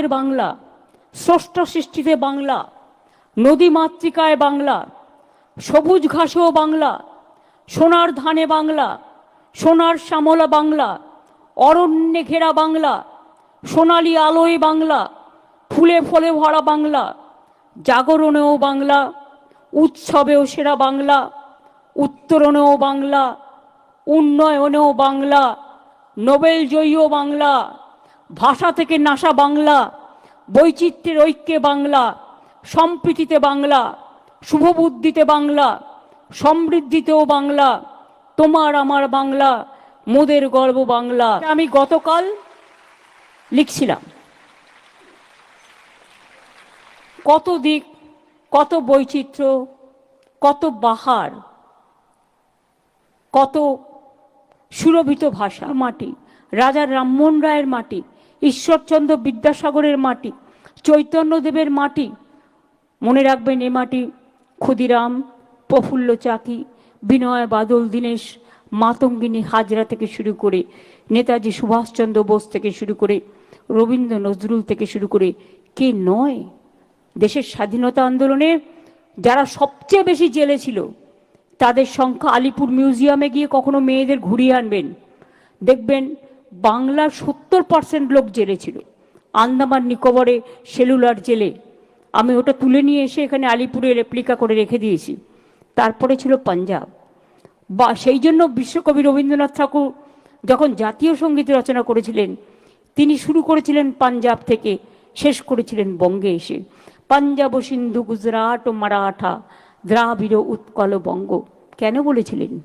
ভারতের বাংলা, ষষ্ঠ সৃষ্টিতে বাংলা, নদী মাতৃকায় বাংলা, সবুজ ঘাসেও বাংলা, সোনার ধানে বাংলা, সোনার শ্যামলা বাংলা, অরণ্যে ঘেরা বাংলা, সোনালি আলোয় বাংলা, ফুলে ফলে ভরা বাংলা, জাগরণেও বাংলা, উৎসবেও সেরা বাংলা, উত্তরণেও বাংলা, উন্নয়নেও বাংলা, নোবেল জয়ীও বাংলা। ভাষা থেকে নাসা বাংলা, বৈচিত্র্যের ঐক্যে বাংলা, সম্প্রীতিতে বাংলা, শুভবুদ্ধিতে বাংলা, সমৃদ্ধিতেও বাংলা, তোমার আমার বাংলা, মোদের গর্ব বাংলা। আমি গতকাল লিখছিলাম। কত দিক, কত বৈচিত্র্য, কত বাহার, কত সুরভিত ভাষা মাটি, রাজা রামমোহন রায়ের মাটি ঈশ্বরচন্দ্র বিদ্যাসাগরের মাটি, চৈতন্যদেবের মাটি। মনে রাখবেন এ মাটি ক্ষুদিরাম, প্রফুল্ল চাকি, বিনয় বাদল, দীনেশ মাতঙ্গিনী হাজরা থেকে শুরু করে নেতাজি সুভাষচন্দ্র বোস থেকে শুরু করে রবীন্দ্র নজরুল থেকে শুরু করে কে নয়? দেশের স্বাধীনতা আন্দোলনে যারা সবচেয়ে বেশি জেলে ছিল, তাদের সংখ্যা আলিপুর মিউজিয়ামে গিয়ে কখনো মেয়েদের ঘুরিয়ে আনবেন। দেখবেন বাংলার সত্তর পার্সেন্ট লোক জেলে ছিল। আন্দামান নিকোবরে সেলুলার জেলে। আমি ওটা তুলে নিয়ে এসে এখানে আলিপুরে রেপ্লিকা করে রেখে দিয়েছি। তারপরে ছিল পাঞ্জাব। বা সেই জন্য বিশ্বকবি রবীন্দ্রনাথ ঠাকুর যখন জাতীয় সংগীত রচনা করেছিলেন, তিনি শুরু করেছিলেন পাঞ্জাব থেকে, শেষ করেছিলেন বঙ্গে এসে। পাঞ্জাব সিন্ধু, গুজরাট ও মারাঠা, দ্রাবিড় উৎকল বঙ্গ। কেন বলেছিলেন?